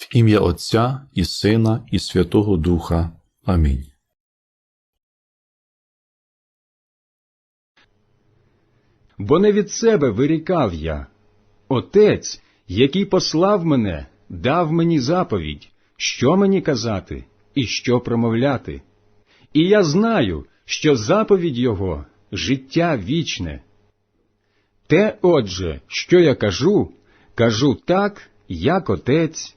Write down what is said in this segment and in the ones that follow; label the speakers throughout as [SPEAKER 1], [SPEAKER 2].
[SPEAKER 1] В ім'я Отця і Сина, і Святого Духа. Амінь.
[SPEAKER 2] Бо не від себе вирікав я. Отець, який послав мене, дав мені заповідь, що мені казати і що промовляти. І я знаю, що заповідь Його життя вічне. Те, отже, що я кажу, кажу так, як Отець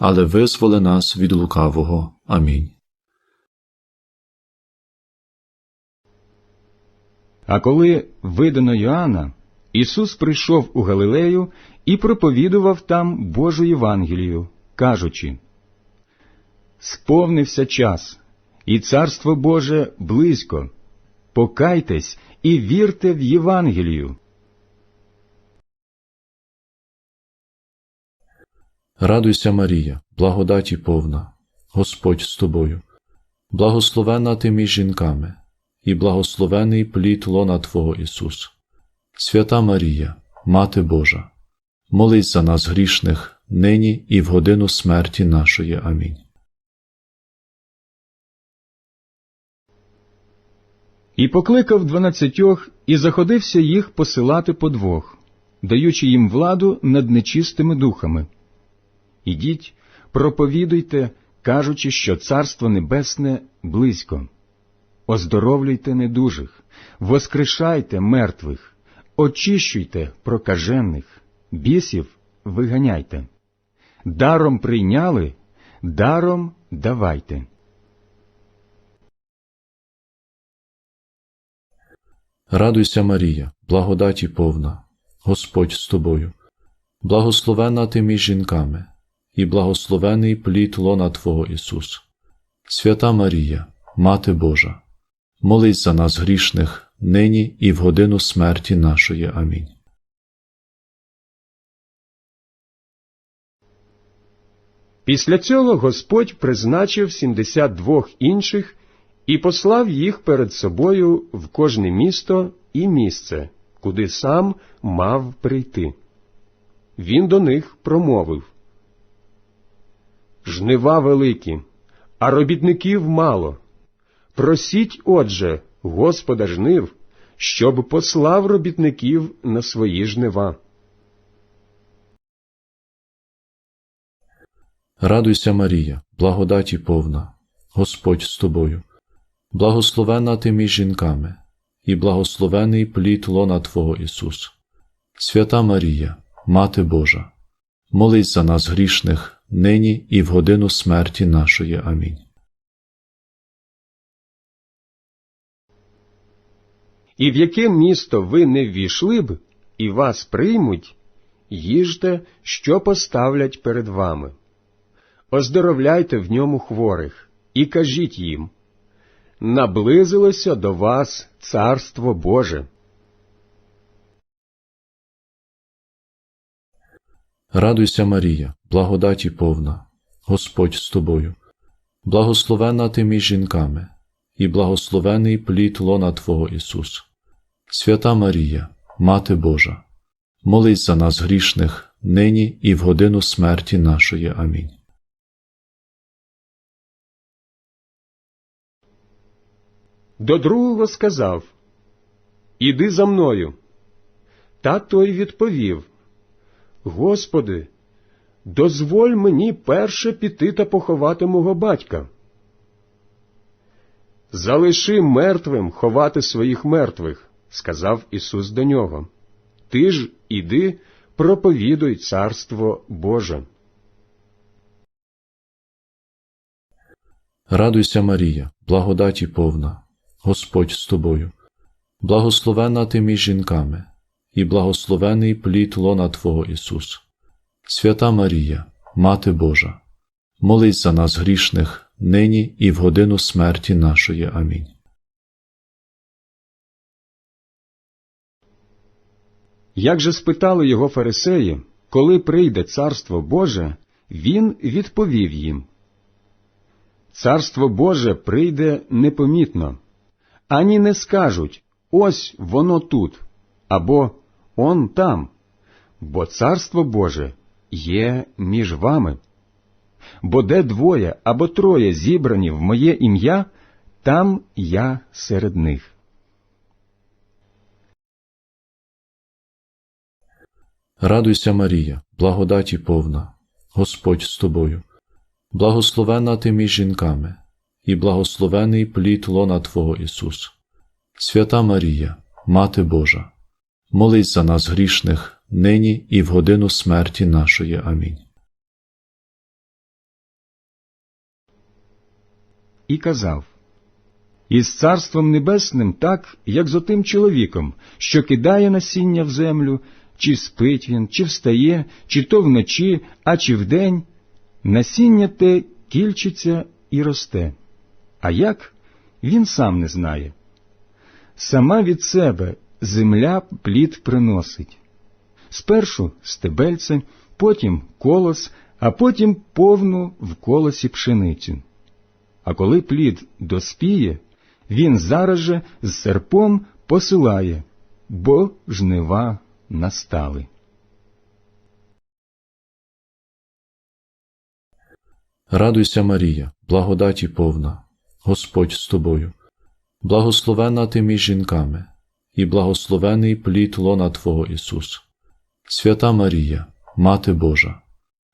[SPEAKER 1] але визволи нас від лукавого. Амінь.
[SPEAKER 2] А коли видано Йоанна, Ісус прийшов у Галилею і проповідував там Божу Євангелію, кажучи Сповнився час, і Царство Боже близько. Покайтесь і вірте в Євангелію.
[SPEAKER 1] Радуйся, Марія, благодаті повна, Господь з тобою, благословена ти між жінками, і благословений плід лона Твого Ісус. Свята Марія, Мати Божа, молись за нас грішних, нині і в годину смерті нашої. Амінь.
[SPEAKER 2] І покликав дванадцятьох, і заходився їх посилати по двох, даючи їм владу над нечистими духами. Ідіть, проповідуйте, кажучи, що Царство Небесне близько. Оздоровлюйте недужих, воскрешайте мертвих, очищуйте прокажених, бісів виганяйте. Даром прийняли, даром давайте.
[SPEAKER 1] Радуйся, Марія, благодаті повна, Господь з тобою, благословена ти між жінками, і благословений плід лона Твого Ісус. Свята Марія, Мати Божа, молись за нас грішних, нині і в годину смерті нашої. Амінь.
[SPEAKER 2] Після цього Господь призначив сімдесят двох інших і послав їх перед собою в кожне місто і місце, куди сам мав прийти. Він до них промовив Жнива великі, а робітників мало. Просіть, отже, Господа жнив, щоб послав робітників на свої жнива.
[SPEAKER 1] Радуйся, Марія, благодаті повна, Господь з тобою, благословена ти між жінками, і благословений плід лона Твого Ісус. Свята Марія, Мати Божа, молись за нас грішних, нині і в годину смерті нашої. Амінь.
[SPEAKER 2] І в яке місто ви не ввійшли б, і вас приймуть, їжте, що поставлять перед вами. Оздоровляйте в ньому хворих, і кажіть їм наблизилося до вас Царство Боже.
[SPEAKER 1] Радуйся, Марія, благодаті повна, Господь з тобою, благословена ти між жінками, і благословений плід лона Твого Ісус. Свята Марія, Мати Божа, молись за нас грішних, нині і в годину смерті нашої. Амінь.
[SPEAKER 2] До другого сказав Іди за мною. Та той відповів Господи, дозволь мені перше піти та поховати мого батька. Залиши мертвим ховати своїх мертвих, сказав Ісус до нього. Ти ж іди, проповідуй царство Боже.
[SPEAKER 1] Радуйся, Марія, благодаті повна, Господь з тобою, благословена ти між жінками, і благословений плід лона Твого Ісус. Свята Марія, Мати Божа, молись за нас грішних, нині і в годину смерті нашої. Амінь.
[SPEAKER 2] Як же спитали його фарисеї, коли прийде царство Боже, він відповів їм. Царство Боже прийде непомітно, ані не скажуть ось воно тут, або он там, бо царство Боже є між вами. Бо де двоє або троє зібрані в моє ім'я, там я серед них.
[SPEAKER 1] Радуйся, Марія, благодаті повна, Господь з тобою, благословена ти між жінками, і благословений плід лона Твого Ісус. Свята Марія, Мати Божа, молись за нас грішних, нині і в годину смерті нашої. Амінь.
[SPEAKER 2] і казав Із царством небесним так, як з отим чоловіком, що кидає насіння в землю, чи спить він, чи встає, чи то вночі, а чи вдень, насіння те кільчиться і росте. А як він сам не знає. Сама від себе земля плід приносить. Спершу стебельце, потім колос, а потім повну в колосі пшеницю. А коли плід доспіє, він зараз же з серпом посилає, бо жнива настали.
[SPEAKER 1] Радуйся, Марія, благодаті повна, Господь з тобою, благословена ти між жінками, і благословений плід лона Твого Ісус. Свята Марія, Мати Божа,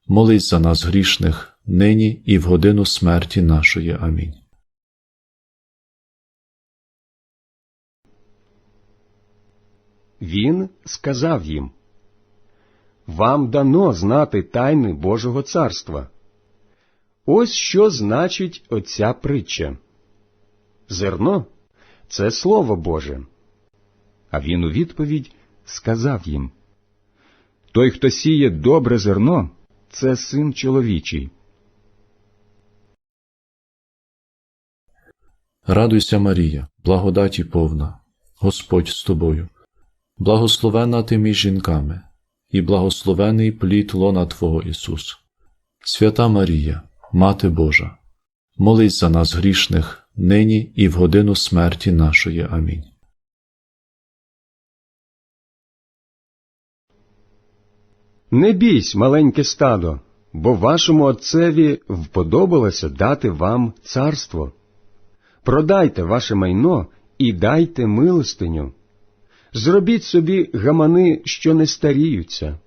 [SPEAKER 1] молись за нас грішних, нині і в годину смерті нашої. Амінь.
[SPEAKER 2] Він сказав їм, Вам дано знати тайни Божого царства. Ось що значить оця притча. Зерно це Слово Боже. А він у відповідь сказав їм, Той, хто сіє добре зерно, це син чоловічий.
[SPEAKER 1] Радуйся, Марія, благодаті повна, Господь з тобою, благословена ти між жінками, і благословений плід лона Твого Ісус. Свята Марія, Мати Божа, молись за нас грішних, нині і в годину смерті нашої. Амінь.
[SPEAKER 2] Не бійсь, маленьке стадо, бо вашому отцеві вподобалося дати вам царство. Продайте ваше майно і дайте милостиню. Зробіть собі гамани, що не старіються,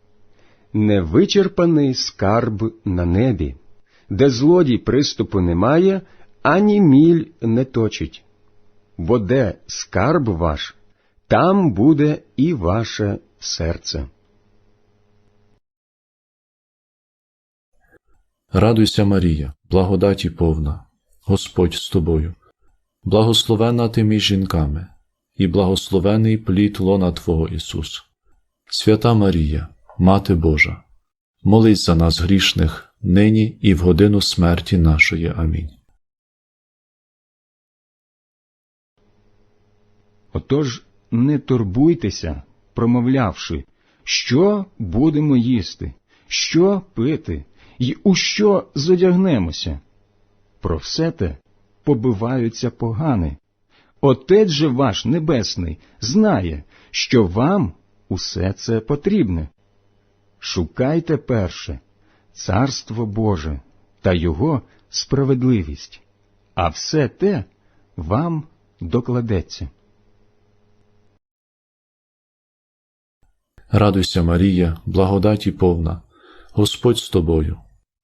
[SPEAKER 2] невичерпаний скарб на небі, де злодій приступу немає, ані міль не точить. Бо де скарб ваш, там буде і ваше серце.
[SPEAKER 1] Радуйся, Марія, благодаті повна, Господь з тобою, благословена ти між жінками, і благословений плід лона Твого Ісус. Свята Марія, Мати Божа, молись за нас грішних, нині і в годину смерті нашої. Амінь.
[SPEAKER 2] Отож не турбуйтеся, промовлявши, що будемо їсти, що пити, і у що зодягнемося. Про все те побиваються погани. Отець же ваш Небесний знає, що вам усе це потрібне. Шукайте перше Царство Боже та Його справедливість, а все те вам докладеться.
[SPEAKER 1] Радуйся, Марія, благодаті повна, Господь з тобою,